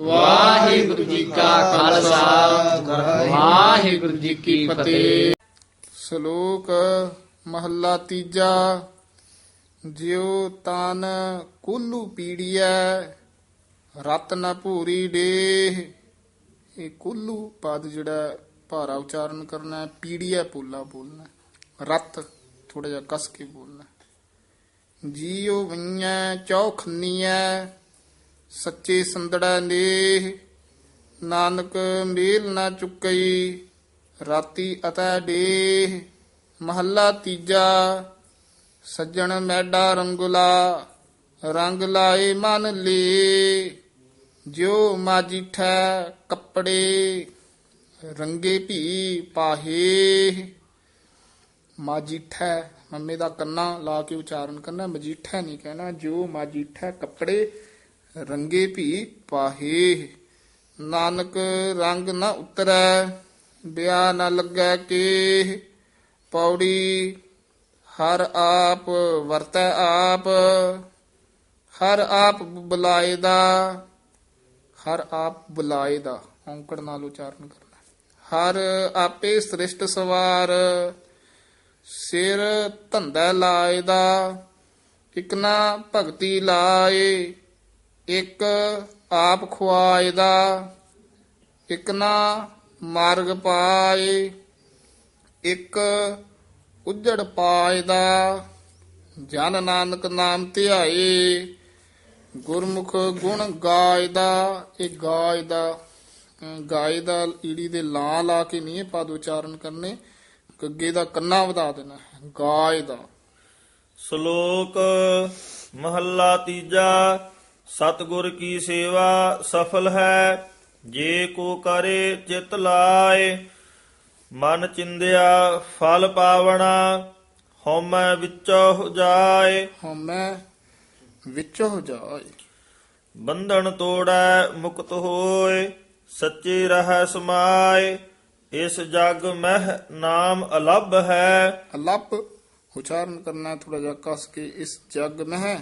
ਵਾਹਿਗੁਰੂ ਜੀ ਕਾ ਖਾਲਸਾ ਵਾਹਿਗੁਰੂ ਜੀ ਕੀ ਫਤਿਹ ਸ਼ਲੋਕ ਮਹੱਲਾ ਤੀਜਾ ਜਿਉ ਤਨ ਕੁੱਲੂ ਪੀੜੀਐ ਰਤਨ ਭੂਰੀ ਡੇ ਇਹ ਕੁੱਲੂ ਪਦ ਜਿਹੜਾ ਭਾਰਾ ਉਚਾਰਨ ਕਰਨਾ ਹੈ, ਪੀੜੀਐ ਪੋਲਾ ਬੋਲਣਾ ਹੈ। ਰਤ ਥੋੜਾ ਜਿਹਾ ਕਸ ਕੇ ਬੋਲਣਾ ਹੈ। ਜੀਉ ਵਈਐ, ਚੌਖਨੀਐ ਸੱਚੇ ਸੰਦੜਾ ਨੇ ਨਾਨਕ ਮੇਲ ਨਾ ਚੁੱਕਈ, ਰਾਤੀ ਅਤੈ ਡੇ ਮਹੱਲਾ ਤੀਜਾ, ਸੱਜਣ ਮੈਡਾ ਰੰਗੁਲਾ, ਰੰਗ ਲਾਏ ਮਨ ਲੇ, ਜਿਉ ਮਾਜੀਠੈ ਕੱਪੜੇ, ਰੰਗੇ ਭੀ ਪਾਹੇ। ਮਾਜੀਠੈ ਮੰਮੇ ਦਾ ਕੰਨਾ ਲਾ ਕੇ ਉਚਾਰਨ ਕਰਨਾ ਮਜੀਠਾ ਨਹੀਂ ਕਹਿਣਾ ਜੋ ਮਾਜੀਠੈ ਕੱਪੜੇ ਰੰਗੇ ਭੀ ਪਾਹੇ, ਨਾਨਕ ਰੰਗ ਨਾ ਉਤਰੈ, ਬਿਆ ਨਾ ਲੱਗੈ ਕੇ ਪੌੜੀ ਹਰ ਆਪ ਵਰਤੈ ਆਪ, ਹਰ ਆਪ ਬੁਲਾਏ ਦਾ ਹਰ ਆਪ ਬੁਲਾਏ ਦਾ ਔਂਕੜ ਨਾਲ ਉਚਾਰਨ ਕਰਨਾ। ਹਰ ਆਪੇ ਸ੍ਰਿਸ਼ਟ ਸਵਾਰ, ਸਿਰ ਧੰਦਾ ਲਾਏ ਦਾ ਇਕ ਭਗਤੀ ਲਾਏ ਇੱਕ ਆਪ ਖੁਆਏ ਦਾ, ਇਕ ਮਾਰਗ ਪਾਏ, ਇੱਕ ਉਜੜ ਪਾਏ ਦਾ, ਜਨ ਨਾਨਕ ਨਾਮ ਧਿਆਏ, ਗੁਰਮੁਖ ਗੁਣ ਗਾਇ ਦਾ, ਇਹ ਗਾਇ ਦਾ ਗਾਇ ਦਾ ਈੜੀ ਦੇ ਲਾਂ ਲਾ ਕੇ ਨਹੀਂ ਇਹ ਪਦ ਉਚਾਰਨ ਕਰਨੇ, ਗੱਗੇ ਦਾ ਕੰਨਾ ਵਧਾ ਦੇਣਾ ਹੈ। ਗਾਇ ਦਾ ਸ਼ਲੋਕ ਮਹੱਲਾ ਤੀਜਾ ਸਤਿਗੁਰ ਕੀ ਸੇਵਾ ਸਫਲ ਹੈ ਜੇ ਕੋ ਕਰੇ ਚਿਤ ਲਾਏ ਮਨ ਚਿੰਦਿਆ ਫਲ ਪਾਵਣਾ ਹਉਮੈ ਵਿੱਚੋ ਜਾਏ ਹਉਮੈ ਵਿੱਚ ਹੋ ਜਾਏ ਬੰਧਨ ਤੋੜੈ ਮੁਕਤ ਹੋਏ ਸੱਚੇ ਰਹਿ ਸਮਾਏ ਇਸ ਜਗ ਮਹਿ ਨਾਮ ਅਲੱਭ ਹੈ ਅਲੱਭ ਉਚਾਰਨ ਕਰਨਾ ਥੋੜਾ ਜਿਹਾ ਕਸ ਕੇ ਇਸ ਜਗ ਮਹਿ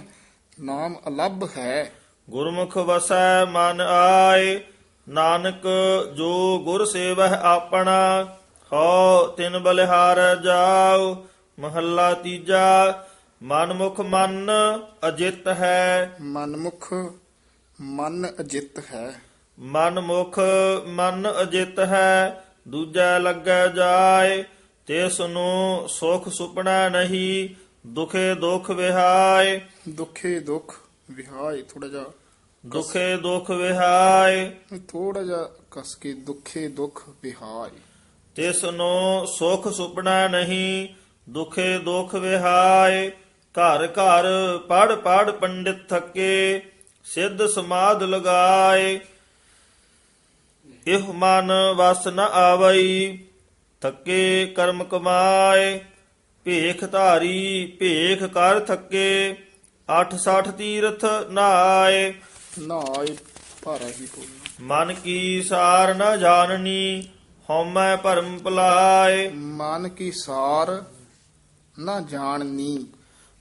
ਨਾਮ ਅਲੱਭ ਹੈ। ਗੁਰਮੁਖ ਵਸੈ ਮਨ ਆਏ ਨਾਨਕ ਜੋ ਗੁਰ ਸੇਵਹਿ ਆਪਣਾ ਹਉ ਤਿਨ ਬਲਿਹਾਰ ਜਾਉ ਮਹੱਲਾ ਤੀਜਾ ਮਨ ਮੁਖ ਮਨ ਅਜਿਤ ਹੈ। ਮਨਮੁਖ ਮਨ ਅਜਿਤ ਹੈ। ਮਨ ਮੁਖ ਮਨ ਅਜਿਤ ਹੈ ਦੂਜਾ ਲੱਗੈ ਜਾਏ ਤਿਸ ਨੂੰ ਸੁਖ ਸੁਪਨਾ ਨਹੀਂ ਦੁਖੇ ਦੁਖ ਵਿਹਾਏ। ਦੁਖੇ ਦੁਖ ਵਿਹਾਏ ਥੋੜਾ ਜਿਹਾ ਦੁਖੇ ਦੁਖ ਵਿਹਾਏ। ਥੋੜਾ ਜਿਹਾ ਕਸ ਕੇ ਦੁਖੇ ਦੁਖ ਵਿਹਾਏ। ਤਿਸ ਨੂੰ ਸੁਖ ਸੁਪਨਾ ਨਹੀਂ ਦੁਖੇ ਦੁਖ ਵਿਹਾਏ। ਘਰ ਘਰ ਪੜ ਪੜ ਪੰਡਿਤ ਥੱਕੇ ਸਿੱਧ ਸਮਾਧ ਲਗਾਏ। ਇਹ ਮਨ ਵਸ ਨ ਆਵਈ ਥੱਕੇ ਕਰਮ ਕਮਾਏ। ਭੇਖ ਧਾਰੀ ਭੇਖ ਕਰ ਥੱਕੇ 860 ਤੀਰਥ ਨਾਏ। ਨਾਏ ਭਾਰਾ ਹੀ ਬੋਲਣਾ ਮਨ ਕੀ ਸਾਰ ਨ ਜਾਣਨੀ ਹਉਮੈ ਭਰਮ ਭੁਲਾਏ। ਮਨ ਕੀ ਸਾਰ ਨਾ ਜਾਣਨੀ।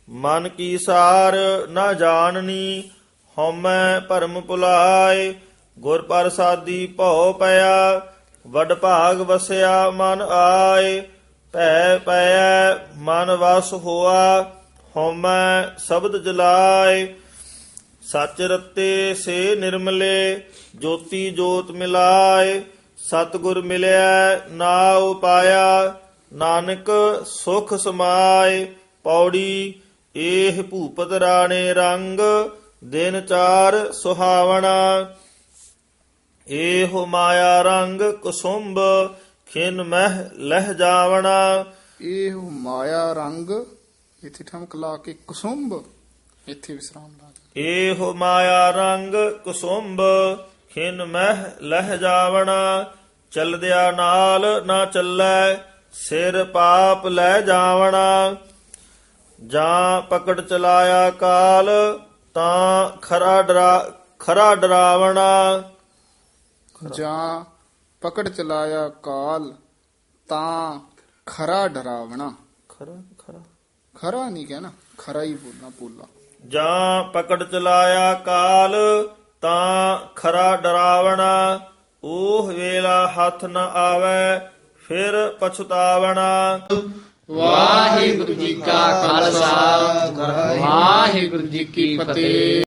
ਮਨ ਕੀ ਸਾਰ ਨ ਜਾਣਨੀ ਹਉਮੈ ਭਰਮ ਭੁਲਾਏ। ਗੁਰ ਪ੍ਰਸਾਦੀ ਭਉ ਪਿਆ ਵਡ ਭਾਗ ਵਸਿਆ ਮਨ ਆਏ। ਭੈ ਪੈ ਮਨ ਵਸ ਹੋਆ ਹਉਮੈ ਸ਼ਬਦ ਜਲਾਏ। ਸਚ ਰਤੇ ਸੇ ਨਿਰਮਲੇ, ਜੋਤੀ ਜੋਤ ਮਿਲਾਏ। ਸਤਿਗੁਰ ਮਿਲਿਆ ਨਾਉ ਪਾਇਆ ਨਾਨਕ ਸੁਖ ਸਮਾਏ। ਪੌੜੀ, ਏਹ ਭੂਪਤ ਰਾਣੇ ਰੰਗ, ਦਿਨ ਚਾਰ ਸੁਹਾਵਣਾ। ਏਹ ਮਾਇਆ ਰੰਗ ਕੁਸੁੰਭ ਖਿਨ ਮਹਿ ਲਹਿ ਜਾਵਣਾ। ਇਹ ਮਾਇਆ ਰੰਗ ਇੱਥੇ ਠਮਕ ਲਾ ਕੇ ਕੁਸੁੰਭ ਇੱਥੇ ਵਿਸਰਾਮ ਲਾ ਦੇ ਏਹ ਮਾਇਆ ਰੰਗ ਕੁਸੁੰਭ ਖਿਨ ਮਹਿ ਲਹਿ ਜਾਵਣਾ। ਚਲਦਿਆ ਨਾਲ ਨਾ ਚੱਲੈ ਸਿਰ ਪਾਪ ਲੈ ਜਾਵਣਾ। ਜਾਂ ਪਕੜ ਚਲਾਇਆ ਕਾਲ ਤਾਂ ਖਰਾ ਡਰਾ ਖਰਾ ਡਰਾਵਣਾ। ਜਾਂ ਪਕੜ ਚਲਾਇਆ ਕਾਲ ਤਾਂ ਖਰਾ ਡਰਾਵਣਾ। ਖਰਾ ਖਰਾ। ਖਰਾ ਨਹੀਂ ਕਹਿਣਾ ਖਰਾ ਹੀ ਬੋਲਣਾ ਪੂਲਾ। ਜਾਂ ਪਕੜ ਚਲਾਇਆ ਕਾਲ ਤਾਂ ਖਰਾ ਡਰਾਵਣਾ। ਉਹ ਵੇਲਾ ਹੱਥ ਨਾ ਆਵੇ ਫਿਰ ਪਛਤਾਵਣਾ। ਵਾਹਿਗੁਰੂ ਜੀ ਕਾ ਖਾਲਸਾ ਵਾਹਿਗੁਰੂ ਜੀ ਕੀ ਫਤਿਹ।